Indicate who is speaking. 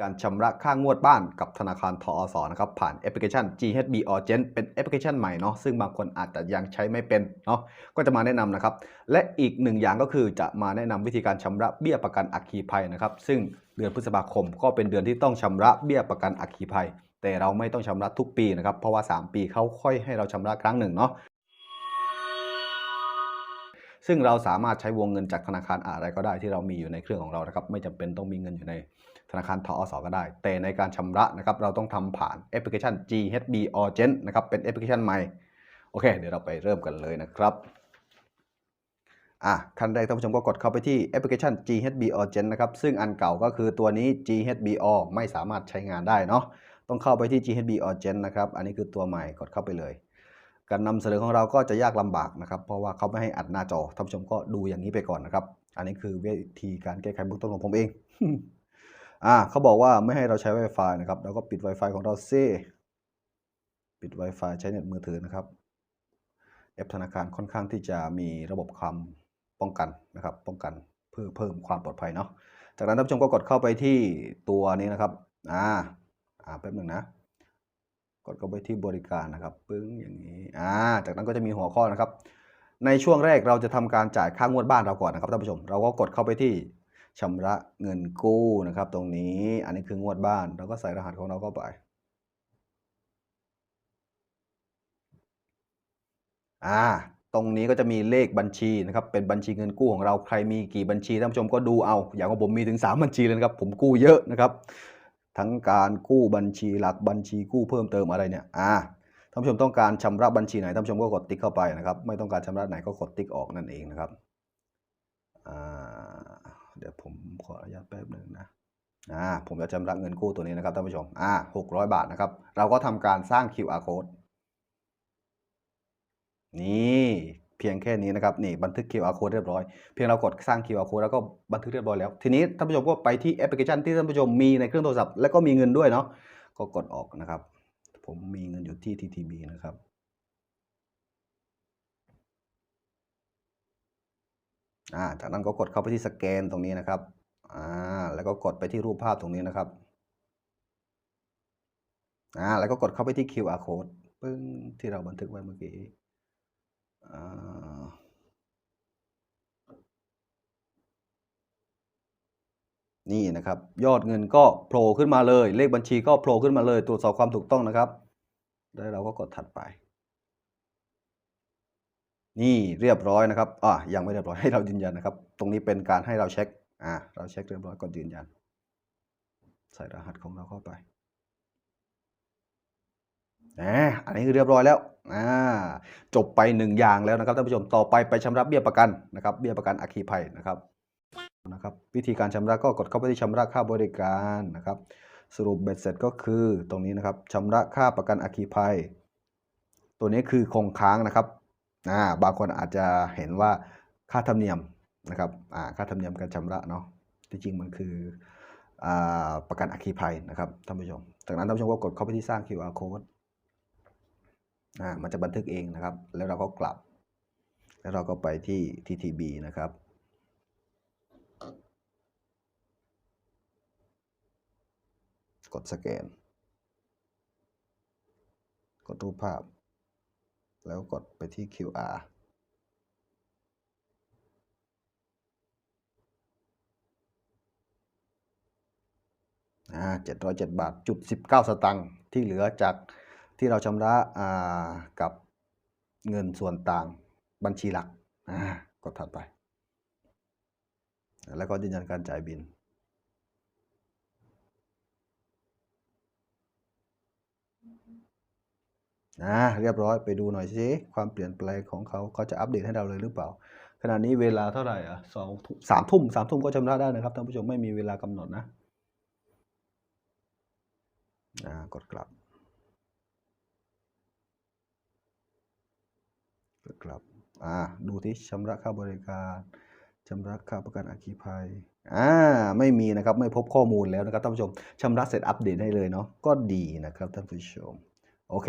Speaker 1: การชำระค่างวดบ้านกับธนาคารทอสนะครับผ่านแอปพลิเคชัน GHB Urgent เป็นแอปพลิเคชันใหม่เนาะซึ่งบางคนอาจจะยังใช้ไม่เป็นเนาะก็จะมาแนะนำนะครับ และอีกหนึ่งอย่างก็คือจะมาแนะนำวิธีการชำระเบี้ยประกันอัคคีภัยนะครับ ซึ่งเดือนพฤษภาคมก็เป็นเดือนที่ต้องชำระเบี้ยประกันอัคคีภัย แต่เราไม่ต้องชำระทุกปีนะครับเพราะว่า 3 ปีเขาค่อยให้เราชำระครั้งหนึ่งเนาะ ซึ่งเราสามารถใช้วงเงินจากธนาคารอะไรก็ได้ที่เรามีอยู่ในเครื่องของเรานะครับ ไม่จำเป็นต้องมีเงินอยู่ในธนาคารทอสก็ได้ แต่ในการชำระนะครับ เราต้องทำผ่านแอปพลิเคชัน GHB Urgent นะครับ เป็นแอปพลิเคชันใหม่ โอเค เดี๋ยวเราไปเริ่มกันเลยนะครับอะขั้นแรกท่านผู้ชมก็กดเข้าไปที่แอปพลิเคชัน GHB Urgent นะครับ ซึ่งอันเก่าก็คือตัวนี้ GHBO ไม่สามารถใช้งานได้เนาะ ต้องเข้าไปที่ GHB Urgent นะครับ อันนี้คือตัวใหม่ กดเข้าไปเลย การนำเสนอของเราก็จะยากลำบากนะครับ เพราะว่าเขาไม่ให้อัดหน้าจอท่านผู้ชมก็ดูอย่างนี้ไปก่อนนะครับ อันนี้คือวิธีการแก้ไขเบื้องต้นของผมเองอ่าเขาบอกว่าไม่ให้เราใช้ Wi-Fi นะครับเราก็ปิด Wi-Fi ของเราซิปิด Wi-Fi ใช้เน็ตมือถือนะครับแอปธนาคารค่อนข้างที่จะมีระบบความป้องกันนะครับ ป้องกันเพื่อเพิ่มความปลอดภัยเนาะจากนั้นท่านผู้ชมก็กดเข้าไปที่ตัวนี้นะครับอ่าอ่าแป๊บหนึ่งนะ กดเข้าไปที่บริการนะครับปึ้งอย่างนี้อ่าจากนั้นก็จะมีหัวข้อนะครับ ในช่วงแรกเราจะทำการจ่ายค่างวดบ้านเราก่อนนะครับท่านผู้ชม เราก็กดเข้าไปที่ชำระเงินกู้นะครับ ตรงนี้อันนี้คืองวดบ้านเราก็ใส่รหัสของเราเข้าไปอ่าตรงนี้ก็จะมีเลขบัญชีนะครับ เป็นบัญชีเงินกู้ของเราใครมีกี่บัญชีท่านผู้ชมก็ดูเอา อย่างของผมมีถึง 3 บัญชีเลยนะครับ ผมกู้เยอะนะครับ ทั้งการกู้บัญชีหลักบัญชีกู้เพิ่มเติมอะไรเนี่ยอ่าท่านผู้ชมต้องการชำระบัญชีไหนท่านผู้ชมก็กดติ๊กเข้าไปนะครับ ไม่ต้องการชำระไหนก็กดติ๊กออกนั่นเองนะครับอ่าเดี๋ยวผมขออนุญาตแป๊บหนึ่งนะอ่าผมจะชำระเงินกู้ตัวนี้นะครับท่านผู้ชมอ่าหกร้อยบาทนะครับ เราก็ทำการสร้าง QR code นี่ เพียงแค่นี้นะครับนี่บันทึก QR code เรียบร้อยเพียงเรากดสร้าง QR code แล้วก็บันทึกเรียบร้อยแล้ว ทีนี้ท่านผู้ชมก็ไปที่แอปพลิเคชันที่ท่านผู้ชมมีในเครื่องโทรศัพท์แล้วก็มีเงินด้วยเนาะก็กดออกนะครับ ผมมีเงินอยู่ที่ TTB นะครับอ่าจากนั้นก็กดเข้าไปที่สแกนตรงนี้นะครับอ่าแล้วก็กดไปที่รูปภาพตรงนี้นะครับอ่าแล้วก็กดเข้าไปที่ QR code ปึ้งที่เราบันทึกไว้เมื่อกี้ นี่นะครับ ยอดเงินก็โผล่ขึ้นมาเลย เลขบัญชีก็โผล่ขึ้นมาเลย ตรวจสอบความถูกต้องนะครับ แล้วเราก็กดถัดไป นี่เรียบร้อยนะครับอ่ายังไม่เรียบร้อยให้เรายืนยันนะครับ ตรงนี้เป็นการให้เราเช็คอ่าเราเช็คเรียบร้อยกดยืนยัน ใส่รหัสของเราเข้าไปอ่อันนี้คือเรียบร้อยแล้ว จบไปหนึ่งอย่างแล้วนะครับท่านผู้ชมต่อไปไปชำระเบี้ยประกันนะครับเบี้ยประกันอัคคีภัยนะครับนะครับ วิธีการชำระก็กดเข้าไปที่ชำระค่าบริการนะครับ สรุปเบ็ดเสร็จก็คือตรงนี้นะครับชำระค่าประกันอัคคีภัย ตัวนี้คือคงค้างนะครับาบางคนอาจจะเห็นว่าค่าธรรมเนียมนะครับค่าธรรมเนียมการชำระเนาะที่จริงมันคืออประกันอัคคีภัยนะครับท่านผู้ชม จากนั้นท่านผู้ชมก็กดเข้าไปที่สร้าง QR code อ่ามันจะบันทึกเองนะครับ แล้วเราก็กลับ แล้วเราก็ไปที่ TTB นะครับกดสแกน กดรูปภาพ แล้วกดไปที่ QR อ่า707บาทจุด19สตังค์ที่เหลือจาก ที่เราชำระกับเงินส่วนต่างบัญชีหลักกดถัดไป แล้วก็ยืนยันการจ่ายบินอ่าเรียบร้อยไปดูหน่อยสิความเปลี่ยนแปลงของเขาเขาจะอัปเดตให้เราเลยหรือเปล่า ขณะนี้เวลาเท่าไหร่อะสองสามทุ่มสามทุ่มก็ชำระได้นะครับท่านผู้ชมไม่มีเวลากำหนดนะอ่ากดกลับ ครับอ่าดูที่ชำระค่าบริการชำระค่าประกันอัคคีภัยอ่าไม่มีนะครับไม่พบข้อมูลแล้วนะครับท่านผู้ชมชำระเสร็จอัปเดตให้เลยเนาะก็ดีนะครับท่านผู้ชมโอเค